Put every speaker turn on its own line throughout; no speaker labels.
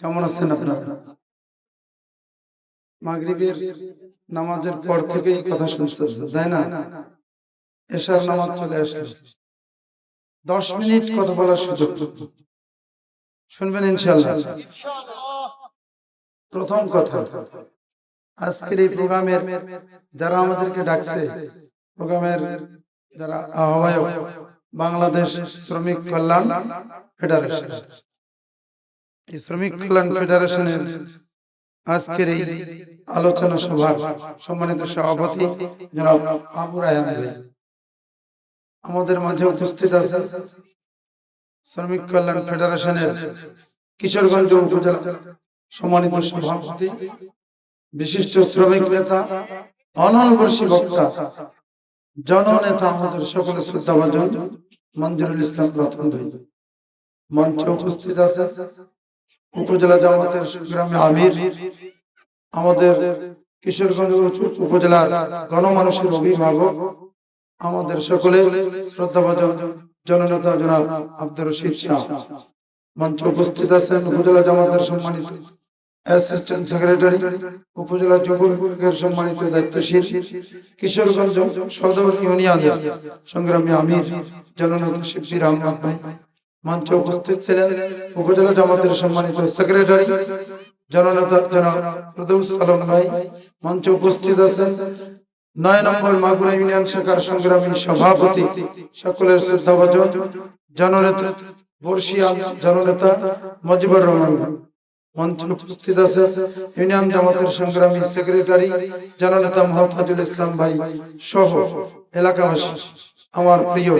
কেমন আছেন আপনারা? মাগরিবের নামাজের পর থেকেই কথা শুনতেছেন তাই না? এশার নামাজ চলে আসলো। দশ মিনিট কথা বলার সুযোগ। শুনবেন ইনশাল্লাহ প্রথম কথা, আজকের এই প্রোগ্রামের যারা আমাদেরকে ডাকছে, প্রোগ্রামের যারা আহ্বায়ক, বাংলাদেশ শ্রমিক কল্যাণ ফেডারেশন। এই শ্রমিক কল্যাণ ফেডারেশনের আজকের এই আলোচনা সভার সম্মানিত সভাপতি জনাব আবু রায়ান আমাদের মাঝে উপস্থিত আছে শ্রমিক কল্যাণ ফেডারেশনের কিশোরগঞ্জ উপজেলা সম্মানিত সভাপতি, বিশিষ্ট শ্রমিক নেতা অনলবর্ষী বক্তা, জননেতা আমাদের সকলের শ্রদ্ধাভাজন মঞ্জুরুল ইসলাম দুই মঞ্চে উপস্থিত আছে উপজেলা জামাতের গ্রামে আমির, আমাদের কিশোরগঞ্জ উপ- উপজেলার গণমানুষের অভিভাবক, আমাদের সকলের শ্রদ্ধাভাজন জননেতা জনাব আব্দুর রশিদ শাহ। মঞ্চে উপস্থিত আছেন উপজেলা জামাতের সম্মানিত অ্যাসিস্ট্যান্ট সেক্রেটারি, উপজেলা যুব বিভাগের সম্মানিত দায়িত্বশীল কিশোরগঞ্জ সদর ইউনিয়নের সংগ্রামী আমির, জননেতা শিবজির আহমদ ভাই। মঞ্চে উপস্থিত ছিলেন উপজেলা জামাতের সম্মানিত সেক্রেটারি ভাই মঞ্চে উপস্থিত আছেন নয় নম্বর মাগুরা ইউনিয়ন শাখার সংগ্রামী সভাপতি সকলের শ্রদ্ধাভাজন জননেতা বর্ষিয়ান জননেতা মজিবুর রহমান। মঞ্চে উপস্থিত আছে ইউনিয়ন জামাতের সংগ্রামী সেক্রেটারি জননেতা মহতাজুল ইসলাম ভাই সহ এলাকাবাসী আমার প্রিয়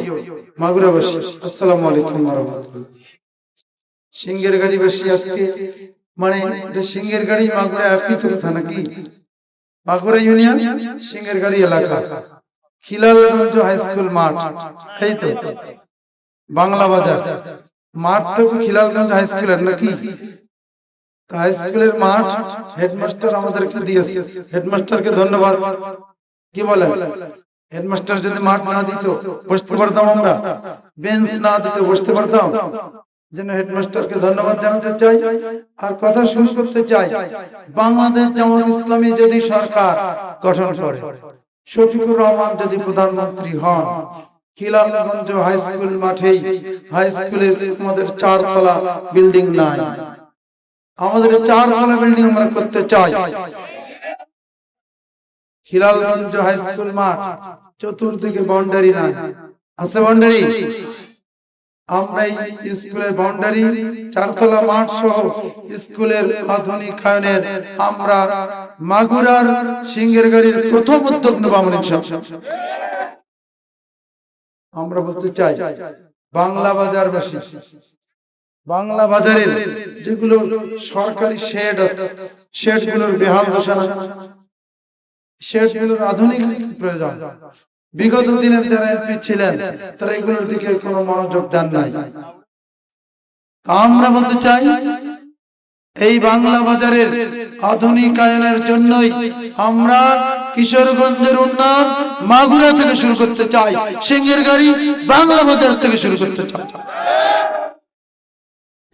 মাগুরাবাসী আসসালামু আলাইকুম রাহমাতুল্লাহ। সিঙ্গের গাড়িবাসী আজকে মানে সিঙ্গের গাড়ি মাগুরা তো কথা নাকি? মাগুরা ইউনিয়ন সিঙ্গের গাড়ি এলাকা, খিলালগঞ্জ হাই স্কুল মাঠ, এই বাংলা বাজার, মাঠটা তো খিলালগঞ্জ হাই স্কুলের নাকি? হাই স্কুলের মাঠ, হেডমাস্টার আমাদেরকে দিয়েছে। হেডমাস্টারকে ধন্যবাদ। কি বলে হেডমাস্টার যদি মাঠ না দিত, বসতে পারতাম আমরা। বেঞ্চ না দিত বসতে পারতাম। যেন হেডমাস্টারকে ধন্যবাদ জানাতে চাই আর কথা শুরু করতে চাই। বাংলাদেশ ইসলামী যদি সরকার গঠন করে, শফিকুর রহমান যদি প্রধানমন্ত্রী হন খিলালগঞ্জ হাই স্কুল মাঠেই হাই স্কুলের আমাদের চারতলা বিল্ডিং নাই। আমাদের চারতলা বিল্ডিং আমরা করতে চাই। খিলালগঞ্জ হাই স্কুল মাঠ, চতুর্দিকে বাউন্ডারি নাই। আছে বাউন্ডারি আমরা এই স্কুলের বাউন্ডারি চারতলা মাঠ সহ স্কুলের আধুনিকায়নের আমরা মাগুরার সিংহের গাড়ির প্রথম উদ্যোগ নেব আমরা। আমরা বলতে চাই, বাংলা বাজার বাসী বাংলা বাজারের যেগুলো সরকারি শেড আছে শেডগুলোর বেহাল দশা শেড আধুনিক প্রয়োজন। বিগত দিনের যারা এমপি ছিলেন, তারা এগুলোর দিকে কোনো মনোযোগ দেন নাই। আমরা বলতে চাই, এই বাংলা বাজারের আধুনিকায়নের জন্যই আমরা কিশোরগঞ্জের উন্নয়ন মাগুরা থেকে শুরু করতে চাই সিংহের গাড়ি বাংলা বাজার থেকে শুরু করতে চাই।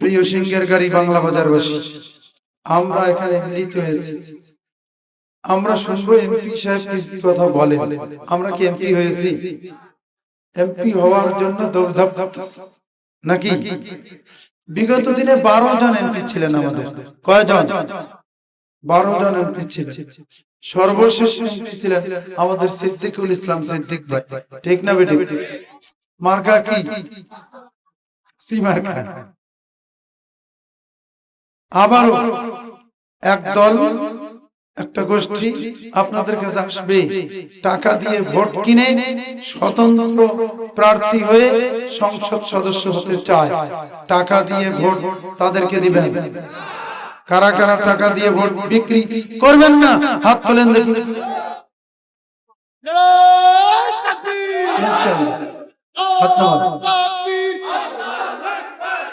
প্রিয় সিংহের গাড়ি বাংলা বাজার বাসী আমরা এখানে মিলিত হয়েছি। আমরা শুনব এমপি সাহেব কি কথা বলেন আমরা কি এমপি হয়েছি? এমপি হওয়ার জন্য দৌড়ধাপ নাকি? বিগত দিনে বারো জন এমপি ছিলেন আমাদের। কয়জন? বারো জন এমপি ছিলেন। সর্বশেষ এমপি ছিলেন আমাদের সিদ্দিকুল ইসলাম সিদ্দিক ভাই। ঠিক না বেটি মার্কা কি? সি মার্কা। আবারও এক দল একটা গোষ্ঠী আপনাদের কাছে আসবে, টাকা দিয়ে ভোট কিনে স্বতন্ত্র প্রার্থী হয়ে সংসদ সদস্য হতে চায় টাকা দিয়ে ভোট তাদেরকে দিবেন কারা কারা টাকা দিয়ে ভোট বিক্রি করবেন না, হাত তোলেন।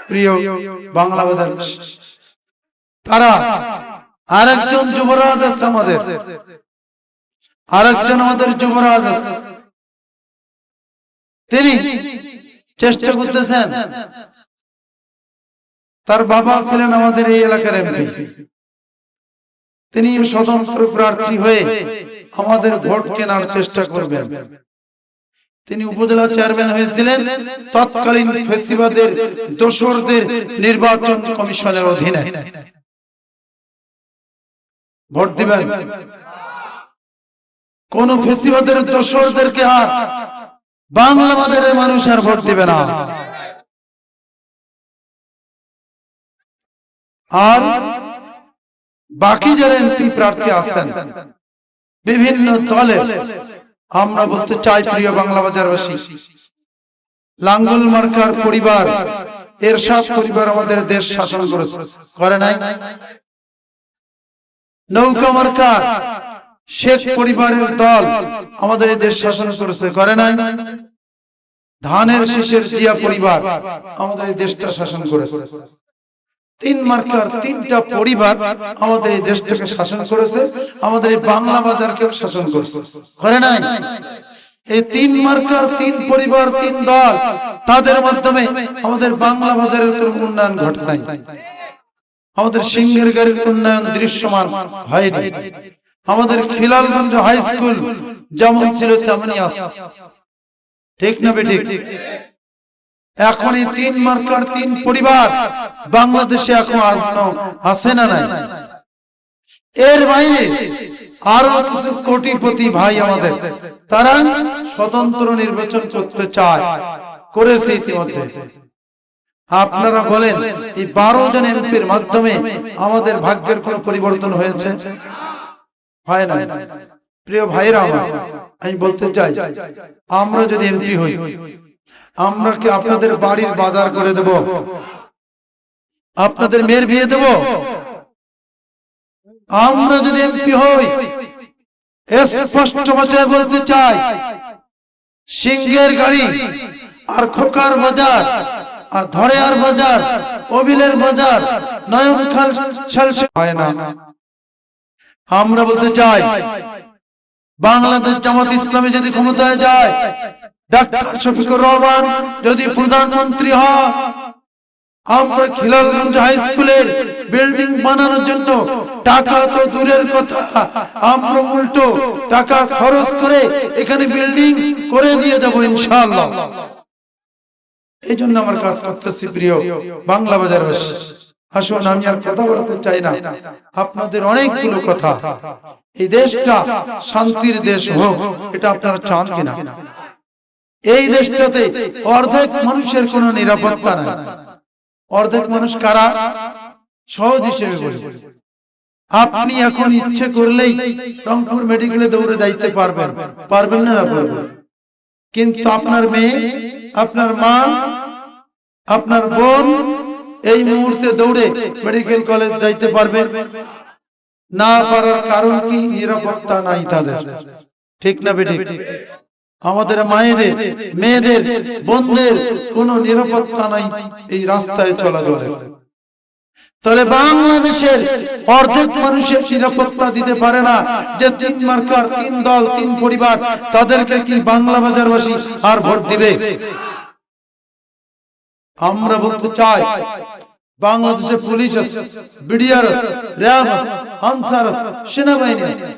প্রিয় বাংলা বাজার আরেকজন যুবরাজ আছে আমাদের। আরেকজন আমাদের যুবরাজ আছে। তিনি চেষ্টা করতেছেন। তার বাবা ছিলেন আমাদের এই এলাকার এমপি। তিনি স্বতন্ত্র প্রার্থী হয়ে আমাদের ভোট কেনার চেষ্টা করবেন। তিনি উপজেলা চেয়ারম্যান হয়েছিলেন। তৎকালীন ফেসিবাদের দোসরদের নির্বাচন কমিশনের অধীনে। ভোট দিবেন। কোন ফেসিবাদের দোসরদেরকে আর মানুষ আর ভোট দিবে না। আর বাকি যারা এমপি প্রার্থী আছেন, বিভিন্ন দলে আমরা বলতে চাই প্রিয় বাংলা বাজারবাসী, লাঙ্গুল মার্কার পরিবার, এরশাদ পরিবার আমাদের দেশ শাসন করেছে করে নাই। নৌকা মার্কার শেখ পরিবারের দল আমাদের এই দেশ শাসন করেছে, করে নাই? ধানের শীষের জিয়া পরিবার আমাদের এই দেশটা শাসন করেছে। তিন মার্কার তিনটা পরিবার আমাদের এই দেশটাকে শাসন করেছে, আমাদের এই বাংলা বাজারকেও শাসন করেছে, করে নাই? এই তিন মার্কার তিন পরিবার, তিন দল, তাদের মাধ্যমে আমাদের বাংলা বাজারের উন্নয়ন ঘটে নাই। আমাদের সিংহের গাড়ির উন্নয়ন দৃশ্যমান হয়নি। আমাদের খিলালগঞ্জ হাই স্কুল যেমন ছিল তেমনই আছে। ঠিক না বেঠিক? এখন এই তিন মার্কার তিন পরিবার বাংলাদেশে এখন আছে না নাই? এর বাইরে আরও কিছু কোটিপতি ভাই আমাদের। তারা স্বতন্ত্র নির্বাচন করতে চায়। করেছে ইতিমধ্যে। আপনারা বলেন, এই বারো জন এমপির মাধ্যমে আমাদের ভাগ্যের কোন পরিবর্তন হয়েছে? হয় না প্রিয় ভাইরা আমি বলতে চাই, আমরা যদি এমপি হই, আমরা কি আপনাদের বাড়ির বাজার করে দেব? আপনাদের মেয়ের বিয়ে দেব? আমরা যদি এমপি হই, স্পষ্ট ভাষায় বলতে চাই, সিংহের গাড়ি আর খোকার বাজার আর ধরেয়ার বাজার, অবিলের বাজার, নয়ন খাল হয় না। আমরা বলতে চাই, বাংলাদেশ জামাত ইসলামী যদি ক্ষমতায় যায়, ডাক্তার শফিকুর রহমান যদি প্রধানমন্ত্রী হয়, আমরা খিলালগঞ্জ হাই স্কুলের বিল্ডিং বানানোর জন্য টাকা তো দূরের কথা। আমরা উল্টো টাকা খরচ করে এখানে বিল্ডিং করে দিয়ে দেবো ইনশাআল্লাহ। এই জন্য আমার কাজ করতেছি প্রিয় বাংলা বাজার আসুন, আমি আর কথা বলতে চাই না। আপনাদের অনেকগুলো কথা। এই দেশটা শান্তির দেশ হোক, এটা আপনারা চান কিনা? এই দেশটাতে অর্ধেক মানুষের কোনো নিরাপত্তা নাই। অর্ধেক মানুষ কারা? সহজ হিসেবে বলি। আপনি এখন ইচ্ছে করলেই রংপুর মেডিকেলে দৌড়ে যাইতে পারবেন। পারবেন না না কিন্তু আপনার মেয়ে, আপনার মা আপনার বোন এই মুহূর্তে দৌড়ে মেডিকেল কলেজ যাইতে পারবে। না পারার কারণ কি? নিরাপত্তা নাই তাদের। ঠিক না বেঠিক? আমাদের মায়েদের, মেয়েদের, বোনদের কোন নিরাপত্তা নাই এই রাস্তায় চলাচলের তাহলে বাংলাদেশের অর্ধেক মানুষের নিরাপত্তা দিতে পারে না যে তিন মার্কার, তিন দল, তিন পরিবার, তাদেরকে কি বাংলা বাজারবাসী আর ভোট দিবে? আমরা বলতে চাই বাংলাদেশে পুলিশ আছে, বিডিআর আছে, র্যাব আছে, আনসার আছে, সেনাবাহিনী আছে।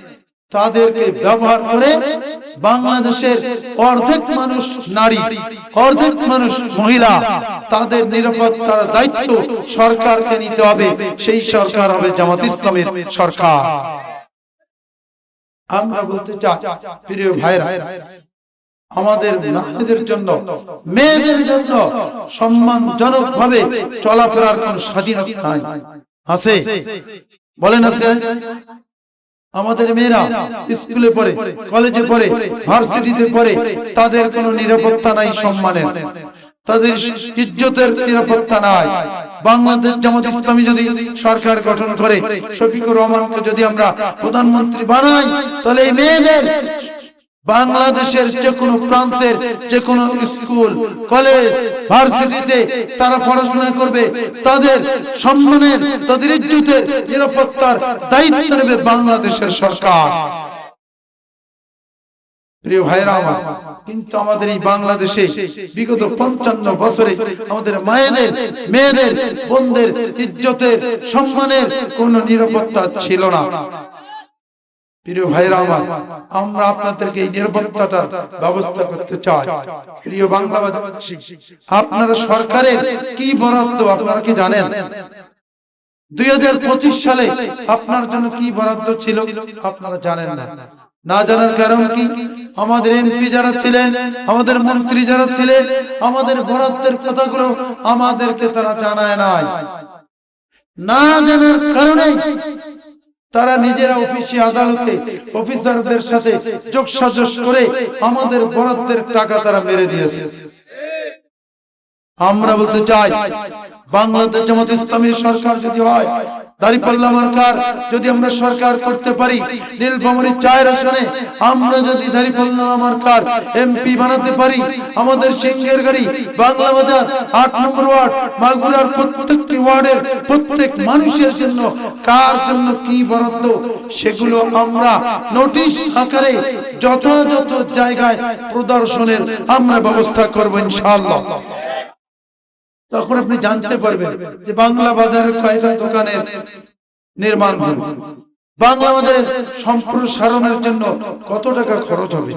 তাদেরকে ব্যবহার করে বাংলাদেশের অর্ধেক মানুষ নারী, অর্ধেক মানুষ মহিলা, তাদের নিরাপত্তার দায়িত্ব সরকারকে নিতে হবে। সেই সরকার হবে জামাত ইসলামের সরকার। আমরা বলতে চাই, প্রিয় ভাইরা আমাদের নারীদের জন্য, মেয়েদের জন্য সম্মানজনক ভাবে চলাফেরার কোন স্বাধীনতা নাই। আছে? বলেন আছে? আমাদের মেয়েরা স্কুলে পড়ে, কলেজে পড়ে, ভার্সিটিতে পড়ে, তাদের কোনো নিরাপত্তা নাই সম্মানের। তাদের ইজ্জতের নিরাপত্তা নাই। বাংলাদেশ জামাত ইসলামী যদি সরকার গঠন করে, শফিকুর রহমানকে যদি আমরা প্রধানমন্ত্রী বানাই, তাহলে এই মেয়েদের বাংলাদেশের যে কোনো প্রান্তের যে কোনো স্কুল, কলেজ, ভার্সিটিতে তারা পড়াশোনা করবে। তাদের সম্মানের, তাদের ইজ্জতের নিরাপত্তার দায়িত্ব নেবে বাংলাদেশের সরকার। প্রিয় ভাইরা আমার, কিন্তু আমাদের এই বাংলাদেশে বিগত পঞ্চান্ন বছরে আমাদের মায়েদের, মেয়েদের, বোনদের ইজ্জতের, সম্মানের কোন নিরাপত্তা ছিল না। প্রিয় ভাইরা আমার, আমরা আপনাদেরকে এই নিরাপত্তাটা ব্যবস্থা করতে চাই। প্রিয় বাংলাবাসী আপনারা সরকারের কি বরাদ্দ আপনারা কি জানেন? দুই সালে আপনার জন্য কি বরাদ্দ ছিল আপনারা জানেন না। না জানার কারণ কি? আমাদের এমপি যারা ছিলেন, আমাদের মন্ত্রী যারা ছিলেন, আমাদের বরাদ্দের কথাগুলো আমাদেরকে তারা জানায় নাই। না জানার কারণে তারা নিজেরা অফিসে আদালতে অফিসারদের সাথে যোগসাজশ করে আমাদের বরাদ্দের টাকা তারা মেরে দিয়েছে। আমরা বলতে চাই, বাংলাদেশ জামাত ইসলামী সরকার যদি হয় মার্কার যদি আমরা সরকার করতে পারি, নীলফামারী চায়ের আসনে আমরা যদি এমপি বানাতে পারি, আমাদের গাড়ি, বাংলা বাজার, আট নম্বর ওয়ার্ড, মাগুরার প্রত্যেকটি ওয়ার্ডের প্রত্যেক মানুষের জন্য কার জন্য কি বরাদ্দ, সেগুলো আমরা নোটিশ আকারে যথাযথ জায়গায় প্রদর্শনের আমরা ব্যবস্থা করব ইনশাআল্লাহ। তখন আপনি জানতে পারবেন যে বাংলা বাজারের কয়টা দোকানের নির্মাণ হবে বাংলা বাজারের সম্প্রসারণের জন্য কত টাকা খরচ হবে?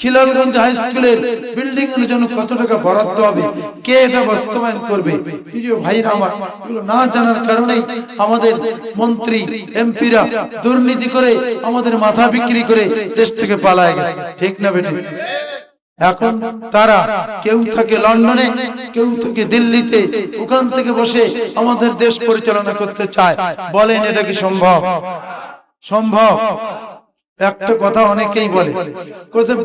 খিলালগঞ্জ হাই স্কুলের বিল্ডিং এর জন্য কত টাকা বরাদ্দ হবে? কে এটা বাস্তবায়ন করবে? প্রিয় ভাইরা আমার না জানার কারণেই আমাদের মন্ত্রী, এমপিরা দুর্নীতি করে আমাদের মাথা বিক্রি করে দেশ থেকে পালায় গেছে। ঠিক না বেটি এখন তারা কেউ থাকে লন্ডনে, কেউ থাকে দিল্লিতে, ওখান থেকে বসে আমাদের দেশ পরিচালনা করতে চায়। বলেন এটা কি সম্ভব? সম্ভব। একটা কথা অনেকেই বলে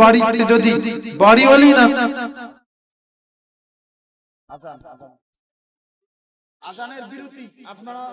বাড়িতে যদি বাড়িওয়ালি না
আজান আজান। আজানের বিরতি, আপনারা